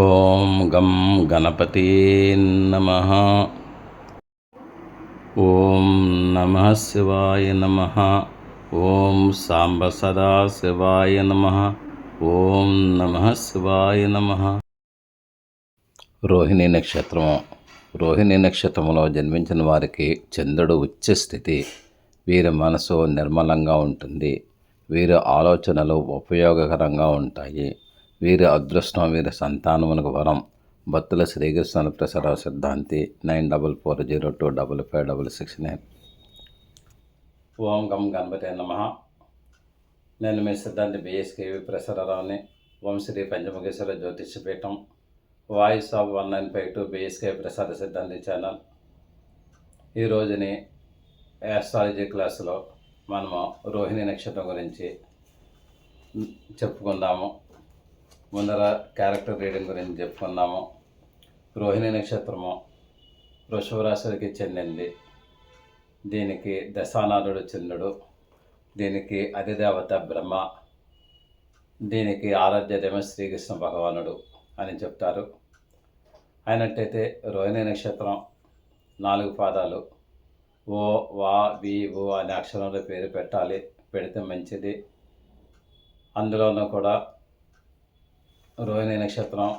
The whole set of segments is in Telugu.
ఓం గం గణపతి నమ. ఓం నమ శివాయ నమ. ఓం సాంబ సదా శివాయ నమ. ఓం నమ శివాయ నమ. రోహిణి నక్షత్రం. రోహిణి నక్షత్రంలో జన్మించిన వారికి చంద్రుడు ఉచ్చ స్థితి. వీరి మనసు నిర్మలంగా ఉంటుంది. వీరి ఆలోచనలు ఉపయోగకరంగా ఉంటాయి. వీరి అదృష్టం వీరి సంతానమునకు వరం. భక్తుల Srikrishna Prasara Siddhanti nine double four zero two double five double six nine ఓం గం గణపతి నమ. నేను మీ సిద్ధాంతి BSKV ప్రసరరావుని. Vamsri Panchamukheshwara Jyotishyapeetham voice of one nine five two BSK Prasara Siddhanti channel. ఈ రోజుని యాస్ట్రాలజీ క్లాసులో మనము రోహిణి నక్షత్రం గురించి చెప్పుకుందాము. ముందర క్యారెక్టర్ రీడింగ్ గురించి చెప్పుకున్నాము రోహిణి నక్షత్రము వృషభ చెందింది. దీనికి దశానాథుడు చంద్రుడు. దీనికి అధిదేవత బ్రహ్మ. దీనికి ఆరాధ్యదేమ శ్రీకృష్ణ భగవానుడు అని చెప్తారు. అయినట్టయితే రోహిణి నక్షత్రం నాలుగు పాదాలు. ఓ వా వి ఓ అనే అక్షరంలో పేరు పెట్టాలి. పెడితే మంచిది. అందులోనూ కూడా రోహిణి నక్షత్రం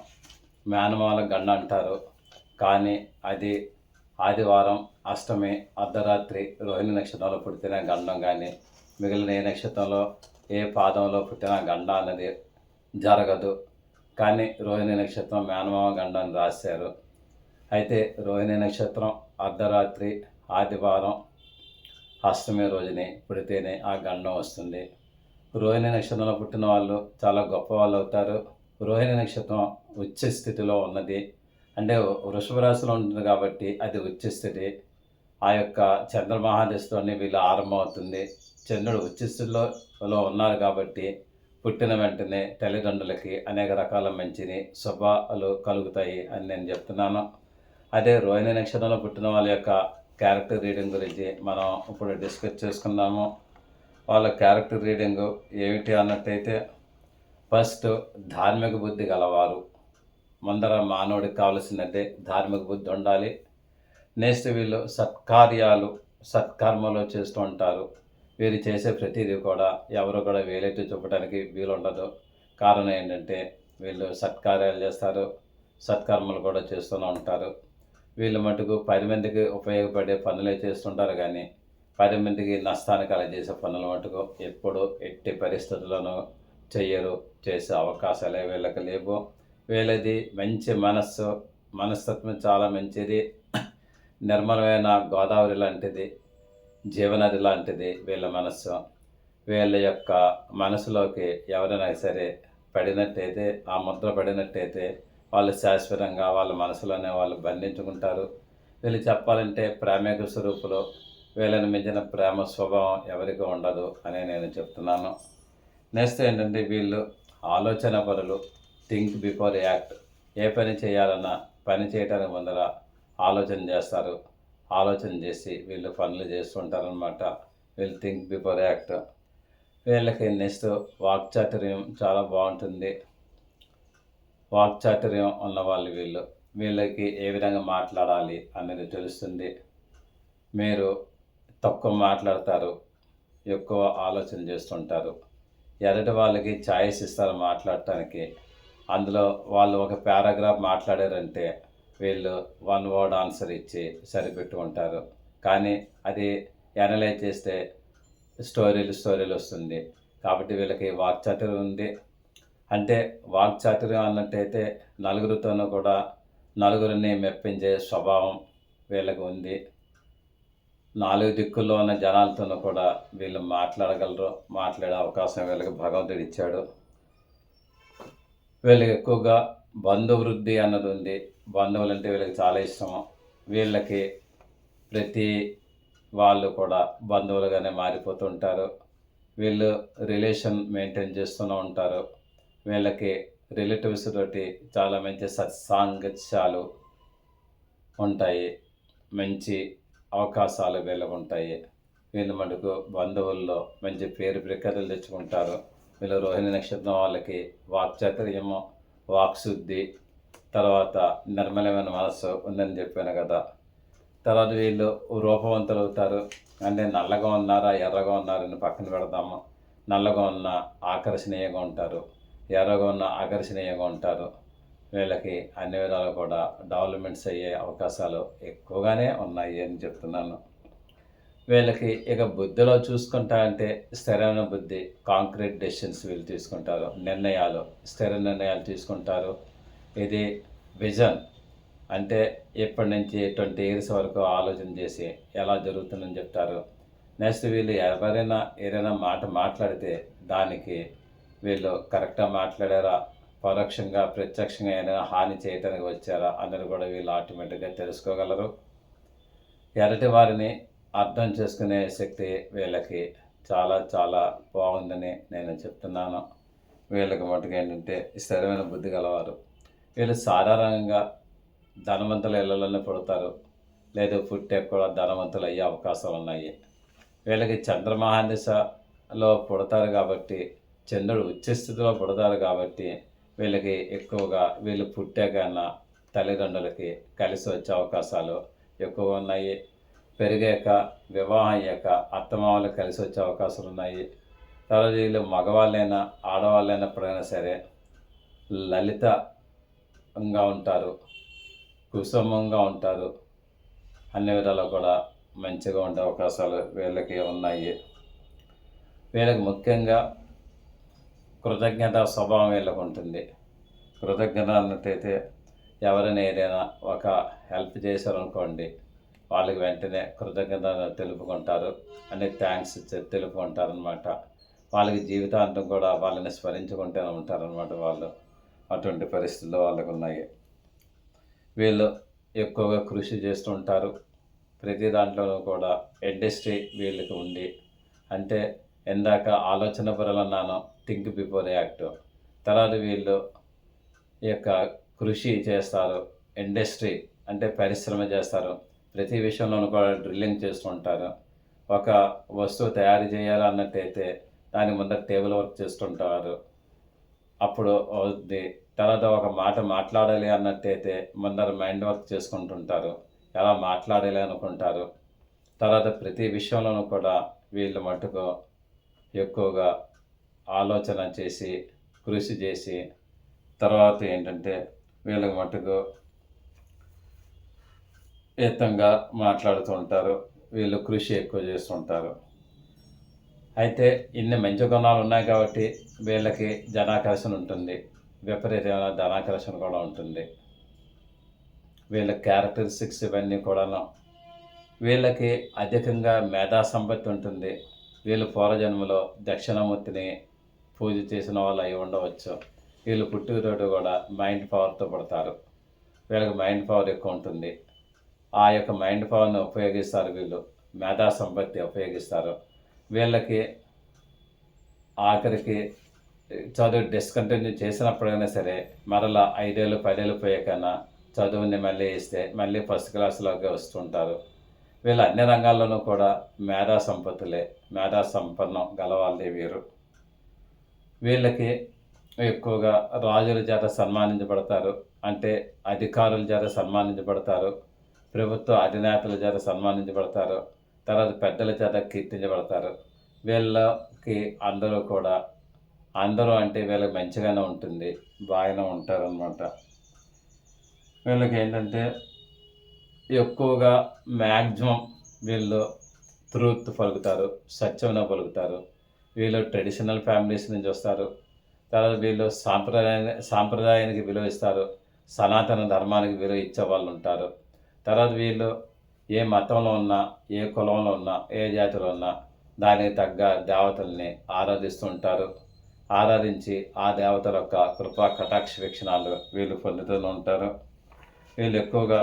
మేనమాల గండ అంటారు. కానీ అది ఆదివారం అష్టమి అర్ధరాత్రి రోహిణి నక్షత్రంలో పుట్టిన గండం కానీ మిగిలిన ఏ నక్షత్రంలో ఏ పాదంలో పుట్టిన గండ అన్నది జరగదు. కానీ రోహిణి నక్షత్రం మేనమామ గండ అని రాశారు. అయితే రోహిణి నక్షత్రం అర్ధరాత్రి ఆదివారం అష్టమి రోజుని పుడితేనే ఆ గండం వస్తుంది. రోహిణి నక్షత్రంలో పుట్టిన వాళ్ళు చాలా గొప్ప వాళ్ళు అవుతారు. రోహిణి నక్షత్రం ఉచ్చ స్థితిలో ఉన్నది. అంటే వృషభ రాశిలో ఉంటుంది కాబట్టి అది ఉచ్చ స్థితి. ఆ యొక్క చంద్రమహాదశతోనే వీళ్ళు ఆరంభమవుతుంది. చంద్రుడు ఉచ్చస్థితిలో ఉన్నారు కాబట్టి పుట్టిన వెంటనే తల్లిదండ్రులకి అనేక రకాల మంచిని శుభాలు కలుగుతాయి అని నేను చెప్తున్నాను. అదే రోహిణి నక్షత్రంలో పుట్టిన వాళ్ళ యొక్క క్యారెక్టర్ రీడింగ్ గురించి మనం ఇప్పుడు డిస్కస్ చేసుకుందాము. వాళ్ళ క్యారెక్టర్ రీడింగ్ ఏమిటి అన్నట్టయితే ఫస్ట్ ధార్మిక బుద్ధి గలవారు. ముందర మానవుడికి కావలసినదే ధార్మిక బుద్ధి ఉండాలి. నెక్స్ట్ వీళ్ళు సత్కార్యాలు సత్కర్మలు చేస్తూ ఉంటారు. వీరు చేసే ప్రతిదీ కూడా ఎవరు కూడా వేలెత్తి చూపడానికి వీలుండదు. కారణం ఏంటంటే వీళ్ళు సత్కార్యాలు చేస్తారు సత్కర్మలు కూడా చేస్తూనే ఉంటారు. వీళ్ళు మటుకు పది మందికి ఉపయోగపడే పనులే చేస్తుంటారు కానీ పది మందికి నష్టాన్ని కలగజేసే పనులు మటుకు ఎప్పుడు ఎట్టి పరిస్థితుల్లోనూ చెయ్యరు చేసే అవకాశాలే వీళ్ళకి లేవు. వీళ్ళది మంచి మనస్సు మనస్తత్వం చాలా మంచిది. నిర్మలమైన గోదావరి లాంటిది జీవనది లాంటిది వీళ్ళ మనస్సు. వీళ్ళ యొక్క మనసులోకి ఎవరైనా సరే పడినట్టయితే ఆ ముద్ర పడినట్టయితే వాళ్ళు శాశ్వతంగా వాళ్ళ మనసులోనే వాళ్ళు బంధించుకుంటారు. వీళ్ళు చెప్పాలంటే ప్రేమేక స్వరూపులు. వీళ్ళని మించిన ప్రేమ స్వభావం ఎవరికి ఉండదు అని నేను చెప్తున్నాను. నెక్స్ట్ ఏంటంటే వీళ్ళు ఆలోచన పనులు థింక్ బిఫోర్ యాక్ట్. ఏ పని చేయాలన్నా పని చేయటానికి ముందర ఆలోచన చేస్తారు. ఆలోచన చేసి వీళ్ళు పనులు చేస్తుంటారనమాట వీళ్ళు థింక్ బిఫోర్ యాక్ట్. వీళ్ళకి నెక్స్ట్ వాక్చాతుర్యం చాలా బాగుంటుంది. వాక్చాతుర్యం ఉన్న వాళ్ళు వీళ్ళు. వీళ్ళకి ఏ విధంగా మాట్లాడాలి అనేది తెలుస్తుంది. మీరు తక్కువ మాట్లాడతారు ఎక్కువ ఆలోచన చేస్తుంటారు. ఎదటి వాళ్ళకి ఛాయిస్ ఇస్తారు మాట్లాడటానికి. అందులో వాళ్ళు ఒక పారాగ్రాఫ్ మాట్లాడారంటే వీళ్ళు వన్ వర్డ్ ఆన్సర్ ఇచ్చి సరిపెట్టుకుంటారు. కానీ అది అనలైజ్ చేస్తే స్టోరీలు స్టోరీలు వస్తుంది. కాబట్టి వీళ్ళకి వాక్చాతుర్యం ఉంది. అంటే వాక్చాతుర్యం అన్నట్టయితే నలుగురితోనూ కూడా నలుగురిని మెప్పించే స్వభావం వీళ్ళకి ఉంది. నాలుగు దిక్కుల్లో ఉన్న జనాలతోనూ కూడా వీళ్ళు మాట్లాడగలరు మాట్లాడే అవకాశం వీళ్ళకి భగవంతుడు ఇచ్చాడు. వీళ్ళకి ఎక్కువగా బంధువృద్ధి అన్నది ఉంది. బంధువులు అంటే వీళ్ళకి చాలా ఇష్టము. వీళ్ళకి ప్రతి వాళ్ళు కూడా బంధువులుగానే మారిపోతుంటారు వీళ్ళు రిలేషన్ మెయింటైన్ చేస్తూనే ఉంటారు. వీళ్ళకి రిలేటివ్స్ తోటి చాలా మంచి సత్సాంగత్యాలు ఉంటాయి. మంచి అవకాశాలు వీళ్ళకు ఉంటాయి వీళ్ళు మటుకు బంధువుల్లో మంచి పేరు ప్రఖ్యాతులు తెచ్చుకుంటారు. వీళ్ళు రోహిణి నక్షత్రం వాళ్ళకి వాక్చాతుర్యము వాక్శుద్ధి తర్వాత నిర్మలమైన మనస్సు ఉందని చెప్పాను కదా. తర్వాత వీళ్ళు రూపవంతులు అవుతారు. అంటే నల్లగా ఉన్నారా ఎర్రగా ఉన్నారని పక్కన పెడదాము. నల్లగా ఉన్న ఆకర్షణీయంగా ఉంటారు. ఎర్రగా ఉన్న ఆకర్షణీయంగా ఉంటారు. వీళ్ళకి అన్ని విధాలు కూడా డెవలప్మెంట్స్ అయ్యే అవకాశాలు ఎక్కువగానే ఉన్నాయి అని చెప్తున్నాను. వీళ్ళకి ఇక బుద్ధిలో చూసుకుంటా అంటే స్థిరమైన బుద్ధి కాంక్రీట్ డెసిషన్స్ వీళ్ళు తీసుకుంటారు. నిర్ణయాలు స్థిర నిర్ణయాలు తీసుకుంటారు. ఇది విజన్. అంటే ఇప్పటి నుంచి ట్వంటీ ఇయర్స్ వరకు ఆలోచన చేసి ఎలా జరుగుతుందని చెప్తారు. నెక్స్ట్ వీళ్ళు ఎవరైనా ఏదైనా మాట మాట్లాడితే దానికి వీళ్ళు కరెక్ట్గా మాట్లాడారా? పరోక్షంగా ప్రత్యక్షంగా ఏదైనా హాని చేయటానికి వచ్చారా అన్నది కూడా వీళ్ళు ఆటోమేటిక్గా తెలుసుకోగలరు. ఎరటి వారిని అర్థం చేసుకునే శక్తి వీళ్ళకి చాలా చాలా బాగుందని నేను చెప్తున్నాను. వీళ్ళకి మటుకు ఏంటంటే స్థిరమైన బుద్ధి గలవారు. వీళ్ళు సాధారణంగా ధనవంతుల ఇళ్ళలోనే పుడతారు. లేదా పుట్టే కూడా ధనవంతులు అయ్యే అవకాశాలు ఉన్నాయి. వీళ్ళకి చంద్రమహాదశలో పుడతారు కాబట్టి చంద్రుడు ఉచ్చస్థితిలో పుడతారు కాబట్టి వీళ్ళకి ఎక్కువగా వీళ్ళు పుట్టాకన్న తల్లిదండ్రులకి కలిసి వచ్చే అవకాశాలు ఎక్కువగా ఉన్నాయి. పెరిగాక వివాహం అయ్యాక అత్తమామలు కలిసి వచ్చే అవకాశాలు ఉన్నాయి. తర్వాత వీళ్ళు మగవాళ్ళైనా ఆడవాళ్ళైనా ఎప్పుడైనా సరే లలితంగా ఉంటారు కుసుమంగా ఉంటారు. అన్ని విధాలు కూడా మంచిగా ఉండే అవకాశాలు వీళ్ళకి ఉన్నాయి. వీళ్ళకి ముఖ్యంగా కృతజ్ఞత స్వభావం వీళ్ళకు ఉంటుంది. కృతజ్ఞత అన్నట్టయితే ఎవరైనా ఏదైనా ఒక హెల్ప్ చేశారనుకోండి వాళ్ళకి వెంటనే కృతజ్ఞత తెలుపుకుంటారు. అని థ్యాంక్స్ తెలుపుకుంటారు అనమాట వాళ్ళకి జీవితాంతం కూడా వాళ్ళని స్మరించుకుంటూనే ఉంటారనమాట వాళ్ళు. అటువంటి పరిస్థితులు వాళ్ళకు ఉన్నాయి. వీళ్ళు ఎక్కువగా కృషి చేస్తూ ఉంటారు. ప్రతి దాంట్లోనూ కూడా ఇండస్ట్రీ వీళ్ళకి ఉండి అంటే ఎందాక ఆలోచన పరులన్నాను థింక్ బిఫోర్ యాక్ట్. తర్వాత వీళ్ళు ఈ యొక్క కృషి చేస్తారు ఇండస్ట్రీ అంటే పరిశ్రమ చేస్తారు ప్రతి విషయంలోనూ కూడా డ్రిల్లింగ్ చేస్తుంటారు ఒక వస్తువు తయారు చేయాలన్నట్టయితే దాని ముందర టేబుల్ వర్క్ చేస్తుంటారు అప్పుడు అవుద్ది. తర్వాత ఒక మాట మాట్లాడాలి అన్నట్టయితే ముందర మైండ్ వర్క్ చేసుకుంటుంటారు ఎలా మాట్లాడాలి అనుకుంటారు. తర్వాత ప్రతి విషయంలోనూ కూడా వీళ్ళు మటుకు ఎక్కువగా ఆలోచన చేసి కృషి చేసి తర్వాత ఏంటంటే వీళ్ళకి మటుకు ఎత్తంగా మాట్లాడుతూ ఉంటారు. వీళ్ళు కృషి ఎక్కువ చేస్తుంటారు అయితే ఇన్ని మంచి గుణాలు ఉన్నాయి కాబట్టి వీళ్ళకి జనాకర్షణ ఉంటుంది. విపరీతమైన ధనాకర్షణ కూడా ఉంటుంది. వీళ్ళ క్యారెక్టరిస్టిక్స్ ఇవన్నీ కూడాను వీళ్ళకి అధికంగా మేధా సంపత్తి ఉంటుంది. వీళ్ళు పూర్వజన్మలో దక్షిణామూర్తిని పూజ చేసిన వాళ్ళు అయి ఉండవచ్చు. వీళ్ళు పుట్టుకతోటి కూడా మైండ్ పవర్తో పడతారు. వీళ్ళకి మైండ్ పవర్ ఎక్కువ ఉంటుంది. ఆ యొక్క మైండ్ పవర్ని ఉపయోగిస్తారు వీళ్ళు. మేధా సంపత్తి ఉపయోగిస్తారు. వీళ్ళకి ఆఖరికి చదువు డిస్కంటిన్యూ చేసినప్పుడైనా సరే మరలా ఐదేళ్ళు పదేళ్ళు పోయాకన్నా చదువుని మళ్ళీ ఇస్తే మళ్ళీ ఫస్ట్ క్లాస్లోకి వస్తుంటారు. వీళ్ళు అన్ని రంగాల్లోనూ కూడా మేధా సంపత్తులే మేధా సంపన్నం గలవాళ్ళే వీరు. వీళ్ళకి ఎక్కువగా రాజుల చేత సన్మానించబడతారు. అంటే అధికారుల చేత సన్మానించబడతారు. ప్రభుత్వ అధినేతల చేత సన్మానించబడతారు. తర్వాత పెద్దల చేత కీర్తించబడతారు. వీళ్ళకి అందరూ కూడా అందరూ అంటే వీళ్ళకి మంచిగానే ఉంటుంది. బాగానే ఉంటారనమాట వీళ్ళకి ఏంటంటే ఎక్కువగా మ్యాక్సిమం వీళ్ళు ట్రూత్ పలుకుతారు సత్యమైన పలుకుతారు. వీళ్ళు ట్రెడిషనల్ ఫ్యామిలీస్ నుంచి వస్తారు. తర్వాత వీళ్ళు సాంప్రదాయ సాంప్రదాయానికి విలువ ఇస్తారు. సనాతన ధర్మానికి విలువ ఇచ్చే వాళ్ళు ఉంటారు. తర్వాత వీళ్ళు ఏ మతంలో ఉన్నా ఏ కులంలో ఉన్నా ఏ జాతిలో ఉన్నా దానికి తగ్గ దేవతల్ని ఆరాధిస్తూ ఉంటారు. ఆరాధించి ఆ దేవతల యొక్క కృపా కటాక్ష వీక్షణాలు వీళ్ళు పొందుతూ ఉంటారు. వీళ్ళు ఎక్కువగా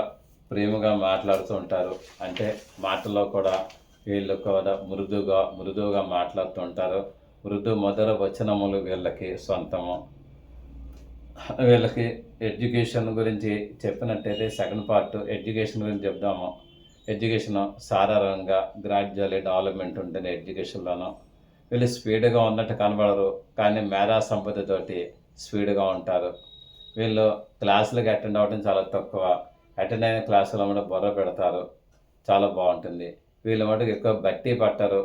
ప్రేమగా మాట్లాడుతూ ఉంటారు. అంటే మాటల్లో కూడా వీళ్ళు కూడా మృదుగా మృదువుగా మాట్లాడుతూ ఉంటారు. మృదు మధుర వచనములు వీళ్ళకి సొంతము. వీళ్ళకి ఎడ్యుకేషన్ గురించి చెప్పినట్టయితే సెకండ్ పార్ట్ ఎడ్యుకేషన్ గురించి చెప్దాము. ఎడ్యుకేషన్ సాధారణంగా గ్రాడ్యువల్లీ డెవలప్మెంట్ ఉంటుంది ఎడ్యుకేషన్లోనూ. వీళ్ళు స్పీడ్గా ఉన్నట్టు కనబడరు కానీ మేధా సంపదతోటి స్పీడ్గా ఉంటారు. వీళ్ళు క్లాసులకు అటెండ్ అవ్వడం చాలా తక్కువ. అటెండ్ అయిన క్లాసులో కూడా బుర్ర పెడతారు. చాలా బాగుంటుంది. వీళ్ళ మటుకు ఎక్కువ బట్టి పట్టరు.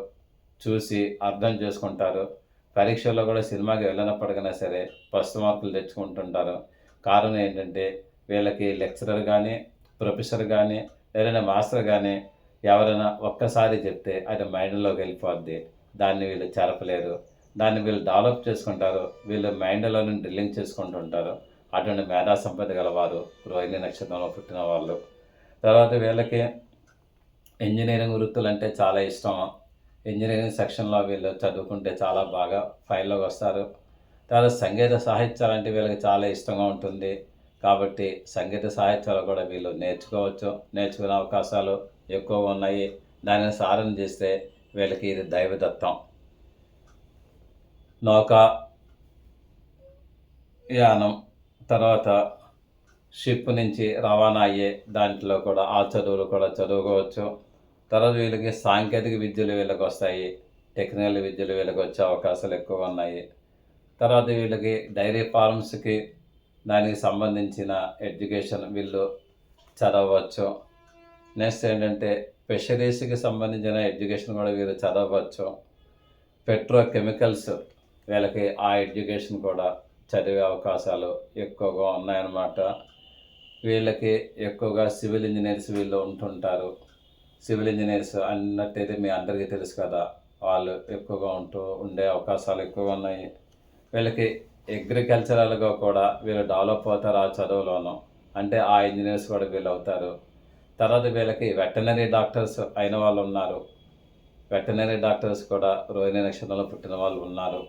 చూసి అర్థం చేసుకుంటారు. పరీక్షల్లో కూడా సినిమాకి వెళ్ళినప్పటికైనా సరే ఫస్ట్ మార్కులు తెచ్చుకుంటుంటారు. కారణం ఏంటంటే వీళ్ళకి లెక్చరర్ కానీ ప్రొఫెసర్ కానీ ఏదైనా మాస్టర్ కానీ ఎవరైనా ఒక్కసారి చెప్తే అది మైండ్లోకి వెళ్ళిపోద్ది. దాన్ని వీళ్ళు చెరపలేరు. దాన్ని వీళ్ళు డెవలప్ చేసుకుంటారు. వీళ్ళు మైండ్లోనే డ్రిల్లింగ్ చేసుకుంటుంటారు. అటువంటి మేధా సంపద గలవారు రోహిణి నక్షత్రంలో పుట్టిన వాళ్ళు. తర్వాత వీళ్ళకి ఇంజనీరింగ్ వృత్తులు అంటే చాలా ఇష్టం. ఇంజనీరింగ్ సెక్షన్లో వీళ్ళు చదువుకుంటే చాలా బాగా ఫైల్లోకి వస్తారు. తర్వాత సంగీత సాహిత్యాలు అంటే వీళ్ళకి చాలా ఇష్టంగా ఉంటుంది. కాబట్టి సంగీత సాహిత్యాలు కూడా వీళ్ళు నేర్చుకోవచ్చు. నేర్చుకునే అవకాశాలు ఎక్కువగా ఉన్నాయి. దానిని సాధన చేస్తే వీళ్ళకి ఇది దైవదత్తం. నౌక యానం తర్వాత షిప్ నుంచి రవాణా అయ్యే దాంట్లో కూడా ఆ చదువులు కూడా చదువుకోవచ్చు. తర్వాత వీళ్ళకి సాంకేతిక విద్యలు వీళ్ళకి వస్తాయి. టెక్నికల్ విద్యలు వీళ్ళకి వచ్చే అవకాశాలు ఎక్కువ ఉన్నాయి. తర్వాత వీళ్ళకి డైరీ ఫార్మ్స్కి దానికి సంబంధించిన ఎడ్యుకేషన్ వీళ్ళు చదవచ్చు నెక్స్ట్ ఏంటంటే ఫిషరీస్కి సంబంధించిన ఎడ్యుకేషన్ కూడా వీళ్ళు చదవచ్చు పెట్రో కెమికల్స్ వీళ్ళకి ఆ ఎడ్యుకేషన్ కూడా చదివే అవకాశాలు ఎక్కువగా ఉన్నాయన్నమాట. వీళ్ళకి ఎక్కువగా సివిల్ ఇంజనీర్స్ వీళ్ళు ఉంటుంటారు. సివిల్ ఇంజనీర్స్ అన్నట్టయితే మీ అందరికీ తెలుసు కదా వాళ్ళు ఎక్కువగా ఉంటూ ఉండే అవకాశాలు ఎక్కువగా ఉన్నాయి. వీళ్ళకి అగ్రికల్చరల్గా కూడా వీళ్ళు డెవలప్ అవుతారు ఆ చదువులోనూ? అంటే ఆ ఇంజనీర్స్ కూడా వీళ్ళు అవుతారు. తర్వాత వీళ్ళకి వెటనరీ డాక్టర్స్ అయిన వాళ్ళు ఉన్నారు. వెటనరీ డాక్టర్స్ కూడా రోహిణి నక్షత్రంలో పుట్టిన వాళ్ళు ఉన్నారు.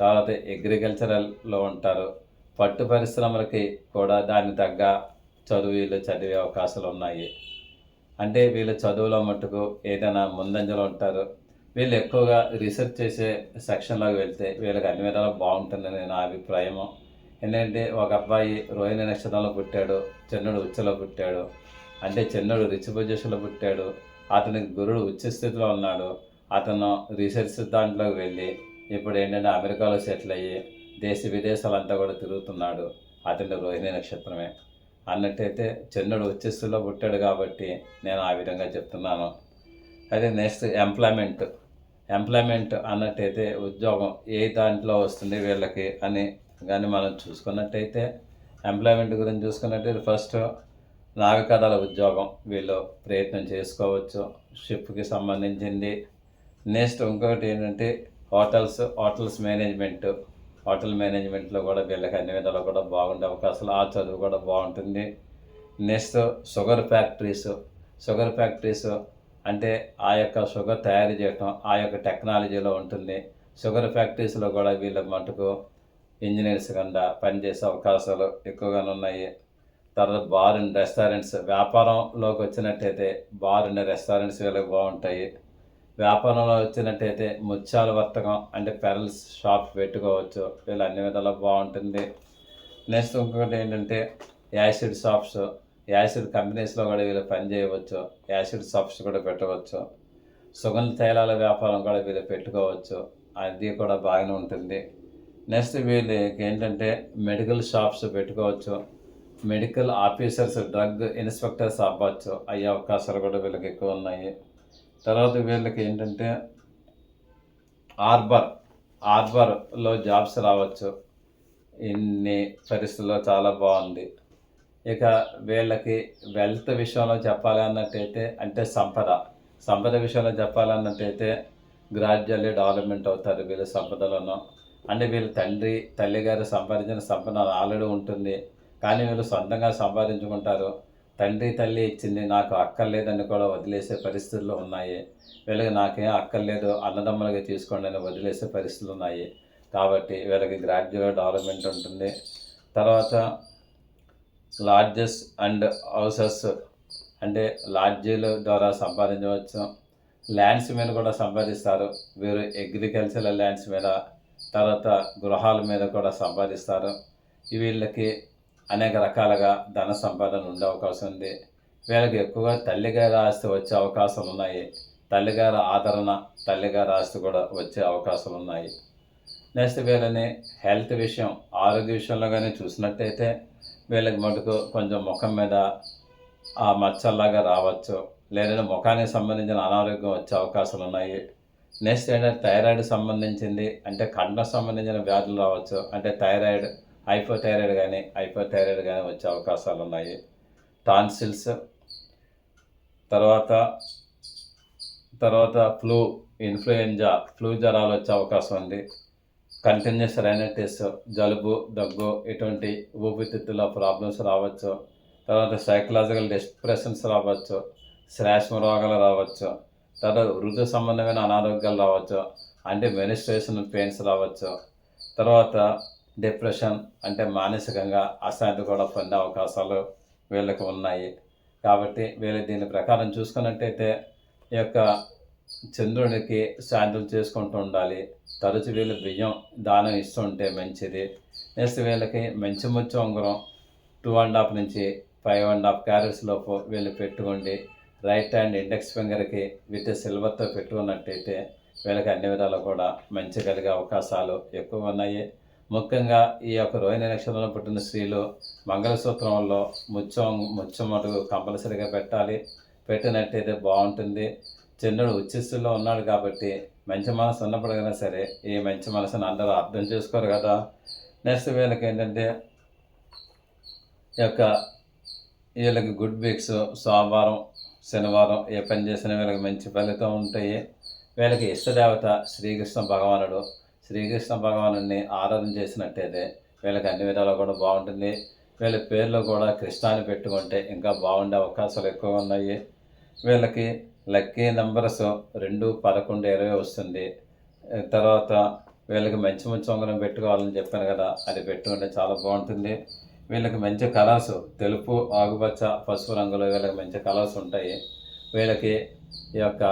తర్వాత అగ్రికల్చరల్లో ఉంటారు. పట్టు పరిశ్రమలకి కూడా దాని తగ్గ చదువు వీళ్ళు చదివే అవకాశాలు ఉన్నాయి. అంటే వీళ్ళు చదువులో మట్టుకు ఏదైనా ముందంజలో ఉంటారు. వీళ్ళు ఎక్కువగా రీసెర్చ్ చేసే సెక్షన్లోకి వెళ్తే వీళ్ళకి అన్ని విధాలు బాగుంటుందని నా అభిప్రాయము. ఎందుకంటే ఒక అబ్బాయి రోహిణి నక్షత్రంలో పుట్టాడు చిన్నడు ఉచ్చలో పుట్టాడు అంటే చిన్నడు రిచ్ పొజిషన్లో పుట్టాడు అతనికి గురుడు ఉచ్చ స్థితిలో ఉన్నాడు అతను రీసెర్చ్ దాంట్లోకి వెళ్ళి ఇప్పుడు ఏంటంటే అమెరికాలో సెటిల్ అయ్యి దేశ విదేశాలంతా కూడా తిరుగుతున్నాడు అతని రోహిణి నక్షత్రమే. అన్నట్టయితే చంద్రుడు వచ్చేస్తులో పుట్టాడు కాబట్టి నేను ఆ విధంగా చెప్తున్నాను. అదే నెక్స్ట్ ఎంప్లాయ్మెంట్. ఎంప్లాయ్మెంట్ అన్నట్టయితే ఉద్యోగం ఏ దాంట్లో వస్తుంది వీళ్ళకి అని కానీ మనం చూసుకున్నట్టయితే ఎంప్లాయ్మెంట్ గురించి చూసుకున్నట్టయితే ఫస్ట్ నాగకథల ఉద్యోగం. వీళ్ళు ప్రయత్నం చేసుకోవచ్చు. షిప్కి సంబంధించింది. నెక్స్ట్ ఇంకొకటి ఏంటంటే హోటల్స్ హోటల్స్ మేనేజ్మెంట్ హోటల్ మేనేజ్మెంట్లో కూడా వీళ్ళకి అన్ని విధాలు కూడా బాగుండే అవకాశాలు ఆ చదువు కూడా బాగుంటుంది. Next sugar factories. Sugar factories అంటే ఆ యొక్క షుగర్ తయారు చేయటం ఆ యొక్క టెక్నాలజీలో ఉంటుంది. షుగర్ ఫ్యాక్టరీస్లో కూడా వీళ్ళ మటుకు ఇంజనీర్స్ కింద పనిచేసే అవకాశాలు ఎక్కువగానే ఉన్నాయి. తర్వాత బార్ అండ్ రెస్టారెంట్స్. వ్యాపారంలోకి వచ్చినట్టయితే బార్ అండ్ రెస్టారెంట్స్ వీళ్ళకి బాగుంటాయి. వ్యాపారంలో వచ్చినట్టయితే ముత్యాల వర్తకం అంటే పెరల్స్ షాప్ పెట్టుకోవచ్చు. వీళ్ళు అన్ని విధాలా బాగుంటుంది. నెక్స్ట్ ఇంకొకటి ఏంటంటే యాసిడ్ షాప్స్ యాసిడ్ కంపెనీస్లో కూడా వీళ్ళు పని చేయవచ్చు. యాసిడ్ షాప్స్ కూడా పెట్టవచ్చు. సుగంధ తైలాల వ్యాపారం కూడా వీళ్ళు పెట్టుకోవచ్చు. అది కూడా బాగానే ఉంటుంది. నెక్స్ట్ వీళ్ళకి ఏంటంటే మెడికల్ షాప్స్ పెట్టుకోవచ్చు. మెడికల్ ఆఫీసర్స్ డ్రగ్ ఇన్స్పెక్టర్స్ అవ్వచ్చు. అయ్యే అవకాశాలు కూడా వీళ్ళకి ఎక్కువ ఉన్నాయి. తర్వాత వీళ్ళకి ఏంటంటే ఆర్బర్ ఆర్బర్లో జాబ్స్ రావచ్చు. ఇన్ని పరిస్థితుల్లో చాలా బాగుంది. ఇక వీళ్ళకి వెల్త్ విషయంలో చెప్పాలి అన్నట్టయితే అంటే సంపద. సంపద విషయంలో చెప్పాలన్నట్టయితే గ్రాడ్యువల్లీ డెవలప్మెంట్ అవుతారు వీళ్ళ సంపదలను. అంటే వీళ్ళ తండ్రి తల్లిగారు సంపాదించిన సంపద ఆల్రెడీ ఉంటుంది. కానీ వీళ్ళు సొంతంగా సంపాదించుకుంటారు. తండ్రి తల్లి ఇచ్చింది నాకు అక్కర్లేదని కూడా వదిలేసే పరిస్థితులు ఉన్నాయి. వీళ్ళకి నాకేం అక్కర్లేదు అన్నదమ్ములకి తీసుకోండి అని వదిలేసే పరిస్థితులు ఉన్నాయి. కాబట్టి వీళ్ళకి గ్రాడ్యువల్ డెవలప్మెంట్ ఉంటుంది. తర్వాత లాడ్జెస్ అండ్ హౌసెస్ అంటే లాడ్జీల ద్వారా సంపాదించవచ్చు. ల్యాండ్స్ మీద కూడా సంపాదిస్తారు. వీరు అగ్రికల్చరల్ ల్యాండ్స్ మీద తర్వాత గృహాల మీద కూడా సంపాదిస్తారు. వీళ్ళకి అనేక రకాలుగా ధన సంపాదన ఉండే అవకాశం ఉంది. వీళ్ళకి ఎక్కువగా తల్లిగారి ఆస్తి వచ్చే అవకాశాలు ఉన్నాయి. తల్లిగారి ఆదరణ తల్లిగారి ఆస్తి కూడా వచ్చే అవకాశాలు ఉన్నాయి. నెక్స్ట్ వీళ్ళని హెల్త్ విషయం ఆరోగ్య విషయంలో కానీ చూసినట్టయితే వీళ్ళకి మటుకు కొంచెం ముఖం మీద ఆ మచ్చల్లాగా రావచ్చు. లేదంటే ముఖానికి సంబంధించిన అనారోగ్యం వచ్చే అవకాశాలు ఉన్నాయి. నెక్స్ట్ ఏంటంటే థైరాయిడ్ సంబంధించింది అంటే కండకు సంబంధించిన వ్యాధులు రావచ్చు. అంటే థైరాయిడ్ హైపోథైరాయిడ్ కానీ హైపోథైరాయిడ్ కానీ వచ్చే అవకాశాలు ఉన్నాయి టాన్సిల్స్ తర్వాత తర్వాత ఫ్లూ ఇన్ఫ్లుయెంజా ఫ్లూ జ్వరాలు వచ్చే అవకాశం ఉంది. కంటిన్యూస్ రైనటిస్ జలుబు దగ్గు ఇటువంటి ఊపిరితిత్తుల ప్రాబ్లమ్స్ రావచ్చు. తర్వాత సైకలాజికల్ డిస్ప్రెషన్స్ రావచ్చు శ్లేష్మ రోగాలు రావచ్చు తర్వాత వృద్ధు సంబంధమైన అనారోగ్యాలు రావచ్చు అంటే మెనిస్ట్రేషన్ పెయిన్స్ రావచ్చు. తర్వాత డిప్రెషన్ అంటే మానసికంగా అశాంతి కూడా పొందే అవకాశాలు వీళ్ళకి ఉన్నాయి. కాబట్టి వీళ్ళు దీని ప్రకారం చూసుకున్నట్టయితే ఈ యొక్క చంద్రునికి శాంతులు చేసుకుంటూ ఉండాలి. తరచు వీళ్ళు బియ్యం దానం ఇస్తుంటే మంచిది. నెక్స్ట్ వీళ్ళకి మంచి ముచ్చు ఉంగరం టూ అండ్ హాఫ్ నుంచి ఫైవ్ అండ్ హాఫ్ క్యారెట్స్ లోపు వీళ్ళు పెట్టుకోండి. రైట్ హ్యాండ్ ఇండెక్స్ ఫింగర్కి విత్ సిల్వర్తో పెట్టుకున్నట్టయితే వీళ్ళకి అన్ని విధాలు కూడా మంచి కలిగే అవకాశాలు ఎక్కువ ఉన్నాయి. ముఖ్యంగా ఈ యొక్క రోహిణి నక్షత్రంలో పుట్టిన స్త్రీలు మంగళసూత్రంలో ముత్యం ముత్యం మటుకు కంపల్సరీగా పెట్టాలి. పెట్టినట్టయితే బాగుంటుంది. చంద్రుడు ఉచ్చిస్తుల్లో ఉన్నాడు కాబట్టి మంచి మనసు ఉన్నప్పటికైనా సరే ఈ మంచి మనసుని అందరూ అర్థం చేసుకోరు కదా. నెక్స్ట్ వీళ్ళకి ఏంటంటే ఈ యొక్క వీళ్ళకి గుడ్ వీక్స్ సోమవారం శనివారం ఏ పని చేసినా వీళ్ళకి మంచి ఫలితం ఉంటాయి. వీళ్ళకి ఇష్టదేవత శ్రీకృష్ణ భగవానుడు. శ్రీకృష్ణ భగవాను ఆరాధన చేసినట్టయితే వీళ్ళకి అన్ని విధాలు కూడా బాగుంటుంది. వీళ్ళ పేర్లో కూడా కృష్ణాన్ని పెట్టుకుంటే ఇంకా బాగుండే అవకాశాలు ఎక్కువ ఉన్నాయి. వీళ్ళకి లక్కీ నెంబర్స్ రెండు పదకొండు ఇరవై వస్తుంది. తర్వాత వీళ్ళకి మంచి మంచి ఉంగరం పెట్టుకోవాలని చెప్పాను కదా అది పెట్టుకుంటే చాలా బాగుంటుంది. వీళ్ళకి మంచి కలర్స్ తెలుపు ఆకుపచ్చ పసుపు రంగులో వీళ్ళకి మంచి కలర్స్ ఉంటాయి. వీళ్ళకి ఈ యొక్క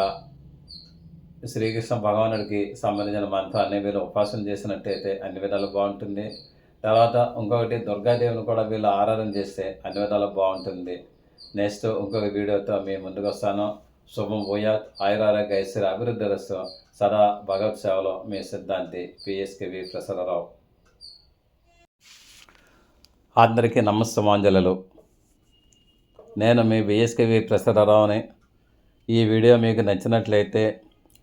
శ్రీకృష్ణ భగవానుడికి సంబంధించిన మంత్రాన్ని వీళ్ళు ఉపాసన చేసినట్టయితే అన్ని విధాలు బాగుంటుంది. తర్వాత ఇంకొకటి దుర్గాదేవిని కూడా వీళ్ళు ఆరాధన చేస్తే అన్ని విధాలు బాగుంటుంది. నెక్స్ట్ ఇంకొక వీడియోతో మీ ముందుకు వస్తాను. శుభం భూయాత్. ఆయురారోగ్య ఐశ్వర్య అభివృద్ధి రస్తు సదా భగవత్ సేవలో మీ సిద్ధాంతి. పిఎస్కేవి ప్రసాదరావు అందరికీ నమస్తమాంజలు నేను మీ బిఎస్కేవి ప్రసాదరావుని ఈ వీడియో మీకు నచ్చినట్లయితే